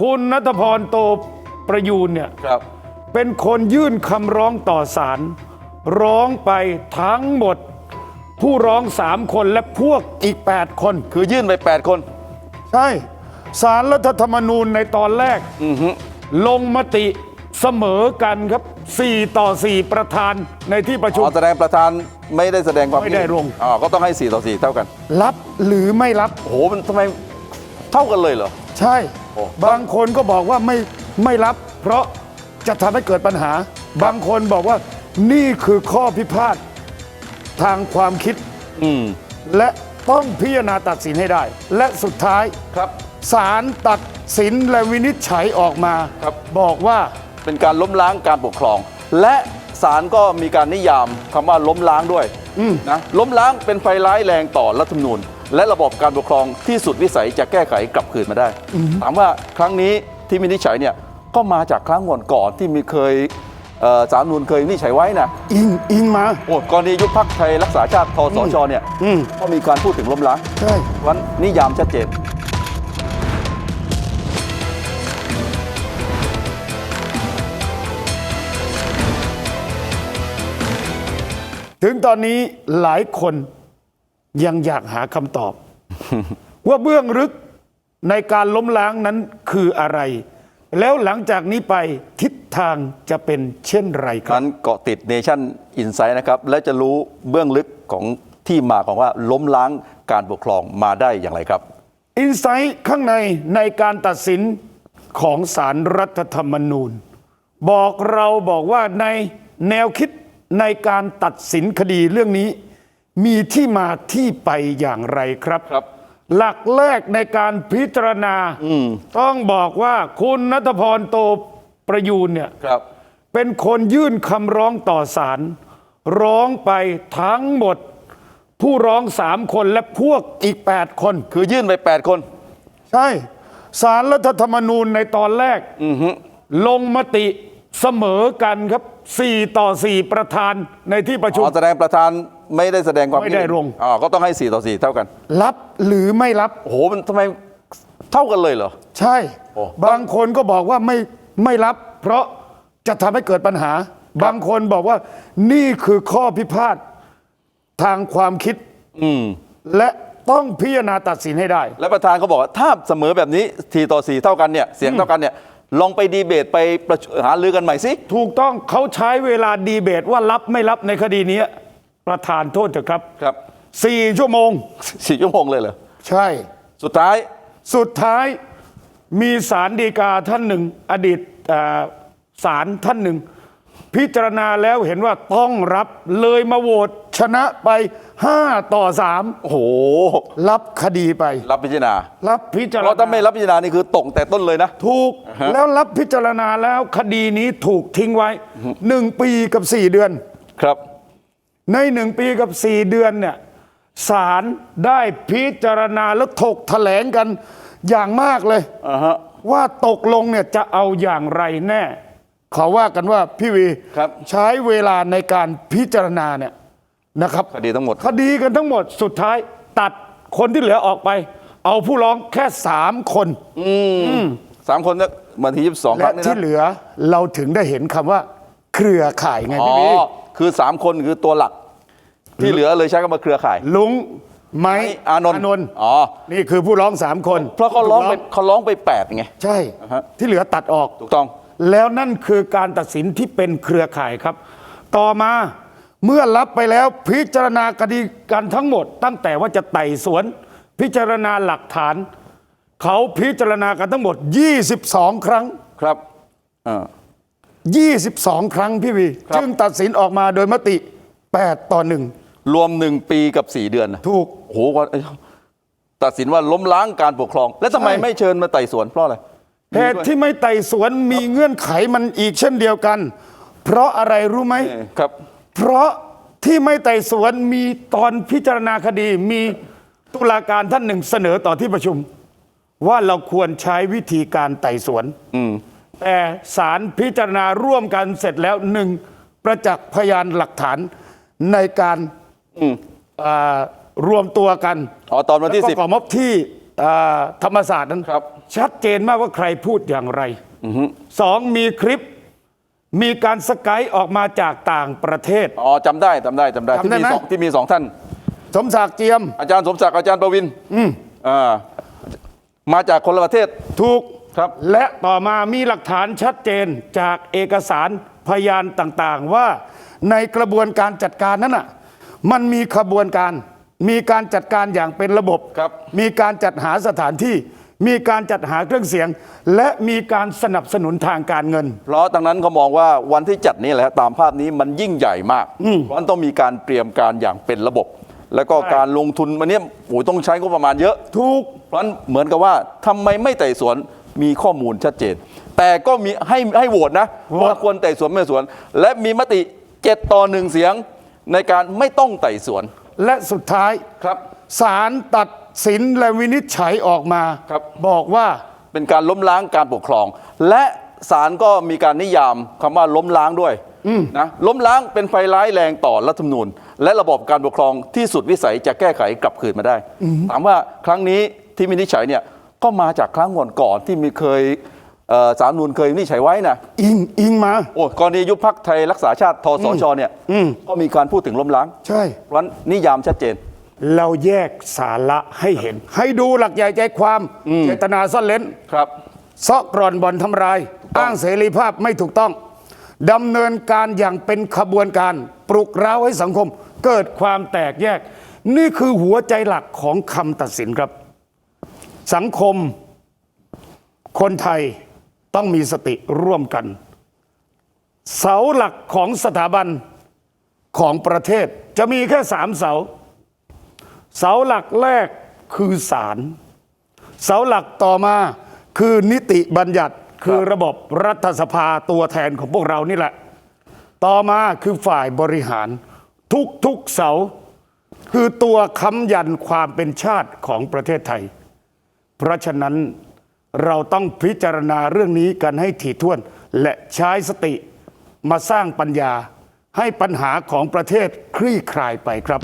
คุณนัทพรโตประยูนเนี่ยครับ เป็นคนยื่นคำร้องต่อศาลร้องไปทั้งหมด ผู้ร้องสามคนและพวกอีก 8 คน คือยื่นไป 8 คน ใช่สารรัฐธรรมนูญในตอนแรกลงมติเสมอกันครับ 4 ต่อ 4 ประธานในที่ประชุอ๋มอแสดงประธานไม่ได้แสดงความไม่ได้คิเห็นลง อ๋อก็ต้องให้ 4 ต่อ 4 เท่ากัน รับหรือไม่รับ โอ้โหมันทำไมเท่ากันเลยเหรอ ใช่ โอ้ บางคนก็บอกว่าไม่ไม่รับ เพราะจะทำให้เกิดปัญหา บางคนบอกว่านี่คือข้อพิพาททางความคิด อืมและต้องพิจารณาตัดสินให้ได้ และสุดท้ายครับ ศาลตัดสินและวินิจฉัยออกมาครับบอกว่า เป็นการล้มล้างการปกครอง และศาลก็มีการนิยามคำว่าล้มล้างด้วยนะล้มล้างเป็นไฟร้ายแรงต่อรัฐธรรมนูญ และระบบการปกครองที่สุดวิสัยจะแก้ไขกลับคืนมาได้ ถามว่าครั้งนี้ที่วินิจฉัยเนี่ยก็มาจากครั้งก่อนก่อนๆที่มีเคยเอ่อศาลรฐธรรมนูญเคยวินิจฉัยไว้นะอิงอิงมาโอ้กรณียุบพักไทยรักษาชาติทสชเนี่ยอืมก็มีการพูดถึงล้มล้างใช่วันนิยามชัดเจนถึงตอนนี้หลายคน ยังอยากหาคำตอบ ว่าเบื้องลึกในการล้มล้างนั้นคืออะไร แล้วหลังจากนี้ไปทิศทางจะเป็นเช่นไรครับนั้นเกาะติดเนชั่นอินไซด์นะครับ และจะรู้เบื้องลึกของที่มาของว่าล้มล้างการปกครองมาได้อย่างไรครับอินไซต์ข้างในในการตัดสินของสารรัฐธรรมนูญ บอกเราบอกว่าในแนวคิดในการตัดสินคดีเรื่องนี้ มีที่มาที่ไปอย่างไรครับ ครับหลักแรกในการพิจารณาต้องบอกว่าคุณนัทพรโตประยูนเนี่ยครับ เป็นคนยื่นคำร้องต่อศาลร้องไปทั้งหมด ผู้ร้องสามคนและพวกอีก 8 คน คือยื่นไป 8 คน ใช่สารรัฐธรรมนูญในตอนแรกลงมติเสมอกันครับ 4 ต่อ 4 ประธานในที่ประชุอ๋มอแสดงประธานไม่ได้แสดงความคิไม่ได้เห็นลง อ๋อก็ต้องให้4ต่อ4เท่ากันรับหรือไม่รับ โอ้โหมันทำไมเท่ากันเลยเหรอ ใช่ โอ้ บางคนก็บอกว่าไม่ไม่รับ เพราะจะทำให้เกิดปัญหา บางคนบอกว่านี่คือข้อพิพาททางความคิดอืมและต้องพิจารณาตัดสินให้ได้ และประธานเขาบอกว่าถ้าเสมอแบบนี้ทีต่อ4เท่ากันเนี่ยเสียงเท่ากันเนี่ย ลองไปดีเบตไปประชุมหารือกันใหม่สิ ถูกต้องเขาใช้เวลาดีเบตว่ารับไม่รับในคดีนี้ประธานโทษเถอะครับครับ สี่ชั่วโมง สี่ชั่วโมงเลยเหรอ ใช่ สุดท้าย สุดท้ายมีสารดีกาท่านหนึ่ง อดีตอ่าศาลท่านหนึ่ง พิจารณาแล้วเห็นว่าต้องรับเลยมาโหวตชนะไป 5 ต่อโอ้โห3รับคดีไป รับพิจารณารับพิจารเพราะถ้าไม่ณารับพิจารณานี่คือตกแต่ต้นเลยนะ ถูกฮะแล้วรับพิจารณาแล้วคดีนี้ถูกทิ้งไว้หนึ่งปีกับ 4 เดือน ครับ ในหนึ่งปีกับ 4 เดือนเนี่ยศาลได้พิจารณาแล้วถกแถลงกันอย่างมากเลย อ่าฮะ ว่าตกลงเนี่ยจะเอาอย่างไรแน่ เขาว่ากันว่าพี่วีครับใช้เวลาในการพิจารณาเนี่ยนะครับคดีทั้งหมด คดีกันทั้งหมดสุดท้ายตัดคนที่เหลือออกไป เอาผู้ร้องแค่สามคนสามคนเนี่ยวันที่ยี่สิบสองคและรั้งนี่ที่นะเหลือเราถึงได้เห็นคำว่า เครือข่ายไงอ๋อพี่วีคือสามคนคือตัวหลัก ที่เหลือเลยใช้คำว่าเครือข่าย ลุงไม้อานนท์นท์อ๋อ นี่คือผู้ร้องสามคน เพราะเขาร้องไปเขาร้องไปแปดไง ใช่อ่าฮะที่เหลือตัดออก ถูกต้อง แล้วนั่นคือการตัดสินที่เป็นเครือข่ายครับ ต่อมาเมื่อรับไปแล้วพิจารณาคดีกันทั้งหมด ตั้งแต่ว่าจะไต่สวน พิจารณาหลักฐาน เขาพิจารณากันทั้งหมด 22 ครั้งครับอ่า22 ครั้งพี่วีครับจึงตัดสินออกมาโดยมติ 8 ต่อรวมหนึ่งปีกับสี่เดือนนะ1ถูกโอ้โหว่าเอ้ยตัดสินว่าล้มล้างการปกครอง แล้วทำไมใช่ไม่เชิญมาไต่สวนเพราะอะไร เหตุที่ไม่ไต่สวนมีเงื่อนไขมันอีกเช่นเดียวกัน เพราะอะไรรู้ไหมเออครับ เพราะที่ไม่ไต่สวนมีตอนพิจารณาคดีมีตุลาการท่านหนึ่งเสนอต่อที่ประชุม ว่าเราควรใช้วิธีการไต่สวนอืมแต่ศาลพิจารณาร่วมกันเสร็จแล้วหนึ่งประจักษ์พยานหลักฐานในการอืมอ่ารวมตัวกันอ๋อตอนวันที่แล้วสิบก็ก่อม็อบที่อ่า ธรรมศาสตร์นั้นครับชัดเจนมากว่าใครพูดอย่างไรสองมีคลิปมีการสกายออกมาจากต่างประเทศ อ๋อจำได้จำได้จำได้จำที่ได้มีไหมสองที่มีสองท่าน สมศักดิ์เจียม อาจารย์สมศักดิ์อาจารย์ประวินอ่ามาจากคนละประเทศถูกครับ และต่อมามีหลักฐานชัดเจนจากเอกสารพยานต่างๆ ว่าในกระบวนการจัดการนั้นน่ะมันมีขบวนการ มีการจัดการอย่างเป็นระบบ ครับ มีการจัดหาสถานที่ มีการจัดหาเครื่องเสียง และมีการสนับสนุนทางการเงิน เพราะดังนั้นเขามองว่าวันที่จัดนี่แหละตามภาพนี้มันยิ่งใหญ่มากเพราะฉะนั้นต้องมีการเตรียมการอย่างเป็นระบบ แล้วก็ใช่การลงทุนมันเนี้ยโอ้ยต้องใช้งบประมาณเยอะถูกเพราะฉะนั้นเหมือนกับว่าทำไมไม่ไต่สวนมีข้อมูลชัดเจน แต่ก็มีให้ให้โหวตนะโหวต ว่าควรไต่สวนไม่ไต่สวน และมีมติเจ็ดต่อหนึ่งเสียงในการไม่ต้องไต่สวน และสุดท้ายครับศาลตัดสินและวินิจฉัยออกมาครับ บอกว่าเป็นการล้มล้างการปกครอง และศาลก็มีการนิยามคำว่าล้มล้างด้วยนะล้มล้างเป็นไฟร้ายแรงต่อรัฐธรรมนูญ และระบบการปกครองที่สุดวิสัยจะแก้ไขกลับคืนมาได้ถามว่าครั้งนี้ที่วินิจฉัยเนี่ยก็มาจากครั้งก่อนๆที่มีเคย เอ่อศาลรฐธรรมนูญเคยวินิจฉัยไว้นะอิงอิงมา โอ้กรณียุบพักไทยรักษาชาติทสชเนี่ยก็มีการพูดถึงล้มล้างใช่ เพราะฉะนั้นนิยามชัดเจน เราแยกสาระให้เห็น ให้ดูหลักใหญ่ใจความเจตนาซ่อนเล้นครับซอกกร่อนบ่อนทำลาย อ้างเสรีภาพไม่ถูกต้องดำเนินการอย่างเป็นขบวนการปลุกเร้าให้สังคม เกิดความแตกแยก นี่คือหัวใจหลักของคำตัดสินครับ สังคม คนไทย ต้องมีสติร่วมกัน เสาหลักของสถาบันของประเทศจะมีแค่สามเสา เสาหลักแรกคือศาลเสาหลักต่อมาคือนิติบัญญัติคือระบบรัฐสภาตัวแทนของพวกเรานี่แหละ ต่อมาคือฝ่ายบริหารทุกทุกเสา คือตัวค้ำยันความเป็นชาติของประเทศไทย เพราะฉะนั้น เราต้องพิจารณาเรื่องนี้กันให้ถี่ถ้วน และใช้สติมาสร้างปัญญาให้ปัญหาของประเทศคลี่คลายไปครับ